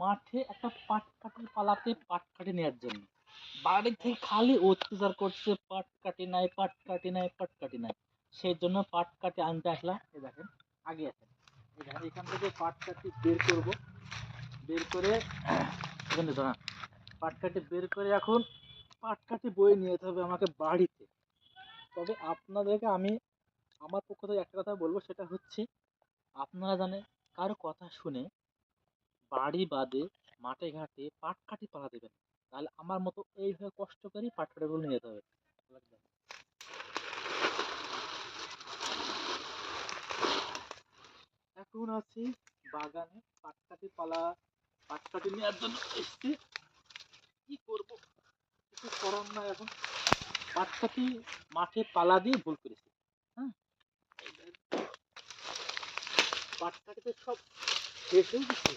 মাঠে একটা পাট কাটির পালাতে পাট কাটি নেওয়ার জন্য। বাড়ি থেকে খালি অত্যাচার করছে, পাট কাটি নাই, পাট কাটি নাই, পাট কাটি নাই। সেই জন্য পাট কাটি আনতে আসলাম। এই দেখেন, আগে আছেন এই দেখেন, এখান থেকে পাট কাটি বের করব। বের করে, এখানে ধরা পাট কাটি বের করে এখন পাট কাটি বয়ে নিয়ে যেতে হবে আমাকে বাড়িতে। তবে আপনাদেরকে আমি আমার পক্ষ থেকে একটা কথা বলব, সেটা হচ্ছে, আপনারা জানেন, কারও কথা শুনে বাড়ি বাদে মাঠে ঘাটে পাট কাটি পালা দেবেন। না। তাহলে আমার মতো এইভাবে কষ্ট করেই পাট কাটিগুলো নিয়ে যেতে হবে। এখন আছি বাগানে পাট কাটি পালা, পাট কাটি নেওয়ার জন্য এসছি। কি করব? কিছু করার নাই এখন। পাট কাটি মাঠে পালা দিয়ে ভুল করেছি। হ্যাঁ? এই পাট কাটিতে সব শেষ হয়ে গেছে।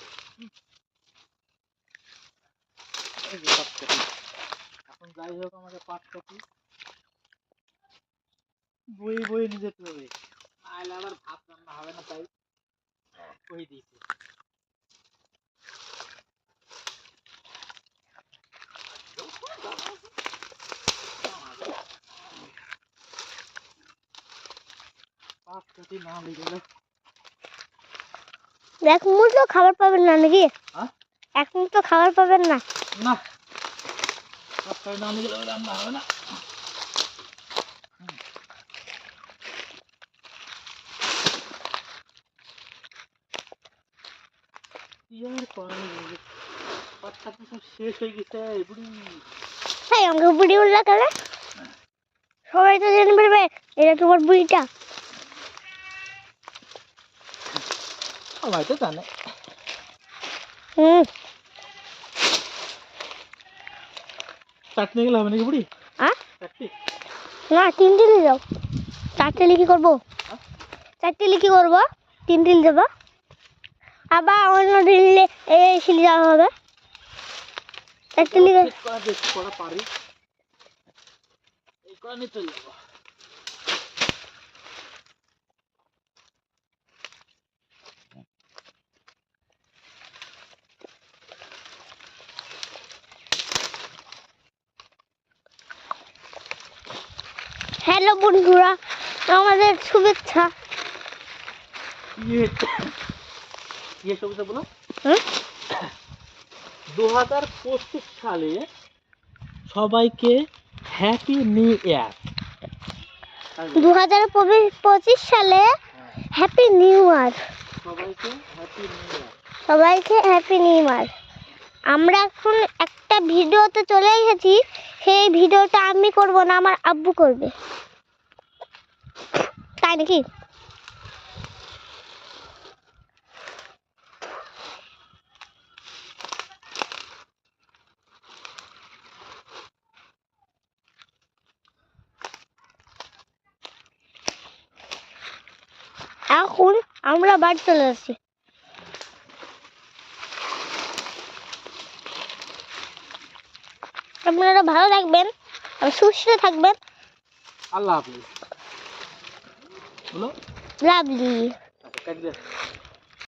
এখন যাই হোক আমাকে পাট কাটি বই বই নিয়ে যেতে হবে। নাহলে আবার ভাত রান্না হবে না তাই কই দিয়েছে। পাট কাটি না লেগে গেলে এক মুঠো খাবার পাবেন না নাকি? হ্যাঁ? এক মুঠো খাবার পাবেন না? না। রান্না হবে না। হয়ে। সবাই তো জেনে ফেলবে এটা তোমার বুড়িটা। সবাই তো জানে চাটনি গেলে হবে নাকি বুড়ি না তিনটে নিয়ে যাও চারটে লিখি করব? চারটে লিখি করব তিনটে নিয়ে যাব আবার অন্য দিলে এই শিলি যাওয়া হবে চারটে লিখে পারি এই করা নিয়ে চলে যাব হ্যালো বন্ধুরা আমাদের শুভেচ্ছা। ইয়ে ইয়ে বলো দু হাজার পঁচিশ সালে সবাইকে হ্যাপি নিউ ইয়ার দু হাজার পঁচিশ সালে হ্যাপি নিউ ইয়ার সবাইকে হ্যাপি নিউ ইয়ার সবাইকে হ্যাপি নিউ ইয়ার আমরা এখন একটা ভিডিওতে চলে এসেছি। সেই ভিডিওটা আমি করব না, আমার আব্বু করবে। তাই নাকি? এখন আমরা বাড়ি চলে যাচ্ছি। আপনারা ভালো থাকবেন আর সুস্থ থাকবেন। আল্লাহ হাফিজ। লাভলি